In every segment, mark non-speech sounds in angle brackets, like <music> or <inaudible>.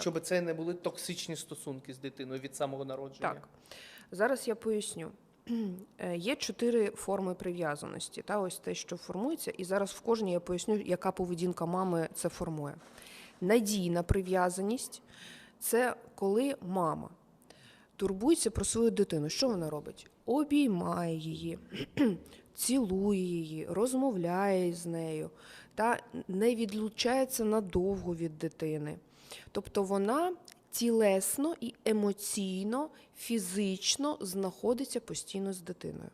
щоб це не були токсичні стосунки з дитиною від самого народження. Так. Зараз я поясню. <clears throat> Е, Є чотири форми прив'язаності. Та ось те, що формується, і зараз в кожній я поясню, яка поведінка мами це формує. Надійна прив'язаність це коли мама турбується про свою дитину. Що вона робить? Обіймає її, <clears throat> цілує її, розмовляє з нею та не відлучається надовго від дитини. Тобто вона тілесно і емоційно, фізично знаходиться постійно з дитиною.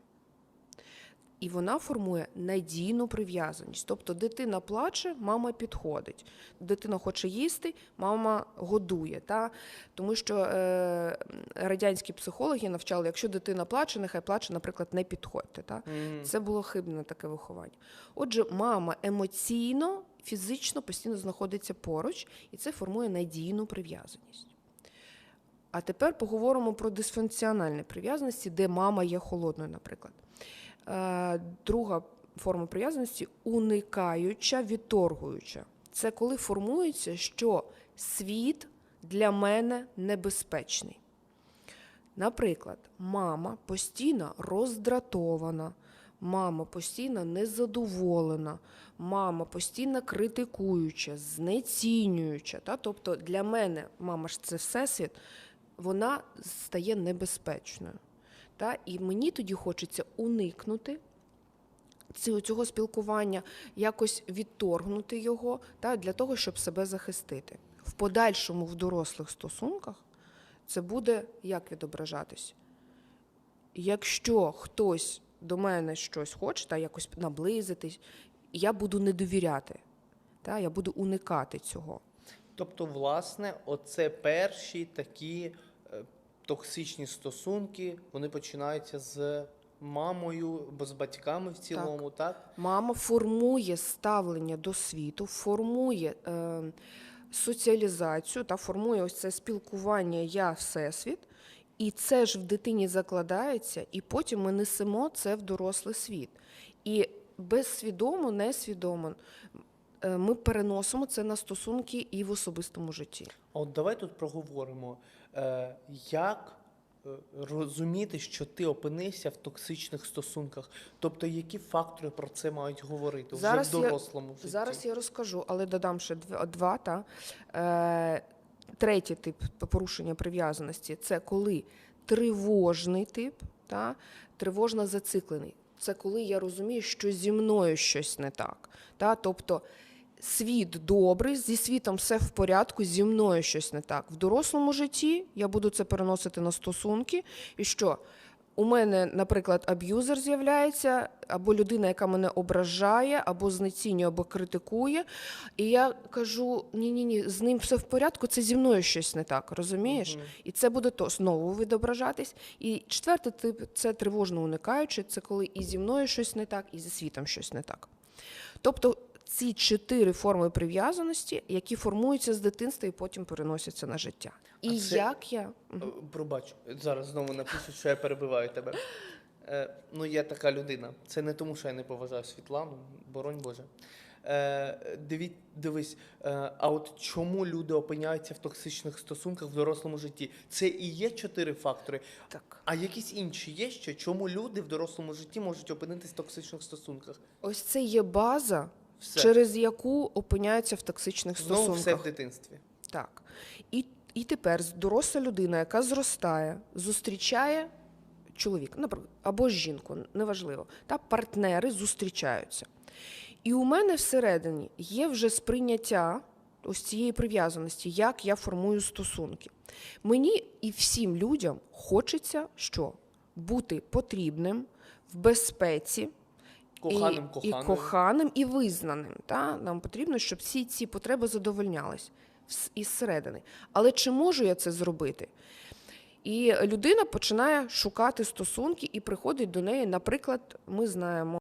І вона формує надійну прив'язаність. Тобто дитина плаче, мама підходить. Дитина хоче їсти, мама годує. Та? Тому що е, радянські психологи навчали, якщо дитина плаче, нехай плаче, наприклад, не підходьте. Та? Мгм. Це було хибне таке виховання. Отже, мама емоційно, фізично постійно знаходиться поруч, і це формує надійну прив'язаність. А тепер поговоримо про дисфункціональні прив'язаності, де мама є холодною, наприклад. Е, Друга форма прив'язаності уникаюча, відторгуюча. Це коли формується, що світ для мене небезпечний. Наприклад, мама постійно роздратована, мама постійно незадоволена, мама постійно критикуюча, знецінююча. Та? Тобто для мене мама ж це всесвіт, вона стає небезпечною. Та? І мені тоді хочеться уникнути цього, спілкування, якось відторгнути його та, для того, щоб себе захистити. В подальшому в дорослих стосунках це буде як відображатись? Якщо хтось до мене щось хоче, та якось наблизитись, я буду не довіряти, та, я буду уникати цього. Тобто, власне, оце перші такі е, токсичні стосунки, вони починаються з мамою, бо з батьками в цілому, так? Мама формує ставлення до світу, формує е, соціалізацію та формує ось це спілкування Я Всесвіт, і це ж в дитині закладається, і потім ми несемо це в дорослий світ. І безсвідомо, несвідомо е, ми переносимо це на стосунки і в особистому житті. А от давай тут проговоримо, е, як е, розуміти, що ти опинився в токсичних стосунках. Тобто, які фактори про це мають говорити вже я- в дорослому житті? Зараз я розкажу, але додам ще дв- два. Та. Третій тип порушення прив'язаності це коли тривожний тип, та, тривожно зациклений. Це коли я розумію, що зі мною щось не так. Та, тобто світ добрий, зі світом все в порядку, зі мною щось не так. В дорослому житті я буду це переносити на стосунки, і що? У мене, наприклад, аб'юзер з'являється, або людина, яка мене ображає, або знецінює, або критикує. І я кажу: ні-ні, ні, з ним все в порядку, це зі мною щось не так, розумієш? Мгм. І це буде то знову відображатись. І четвертий тип це тривожно уникаючи, це коли і зі мною щось не так, і зі світом щось не так. Тобто ці чотири форми прив'язаності, які формуються з дитинства і потім переносяться на життя. І це- як я Е, Пробач, зараз знову напишуть, що я перебиваю тебе. Е, ну, я така людина. Це не тому, що я не поважаю Світлану, боронь Боже. Е, диві, дивись, е, а от чому люди опиняються в токсичних стосунках в дорослому житті? Це і є чотири фактори. так. А якісь інші є ще? Чому люди в дорослому житті можуть опинитись в токсичних стосунках? Ось це є база, Все. через яку опиняються в токсичних Знову все в дитинстві. Так. І, і тепер доросла людина, яка зростає, зустрічає чоловіка, наприклад, або жінку, неважливо, та партнери зустрічаються. І у мене всередині є вже сприйняття ось цієї прив'язаності, як я формую стосунки. Мені і всім людям хочеться що? Бути потрібним в безпеці, Коханим, і, і коханим, і визнаним. Та? Нам потрібно, щоб всі ці потреби задовольнялись із середини. Але чи можу я це зробити? І людина починає шукати стосунки і приходить до неї. Наприклад, ми знаємо.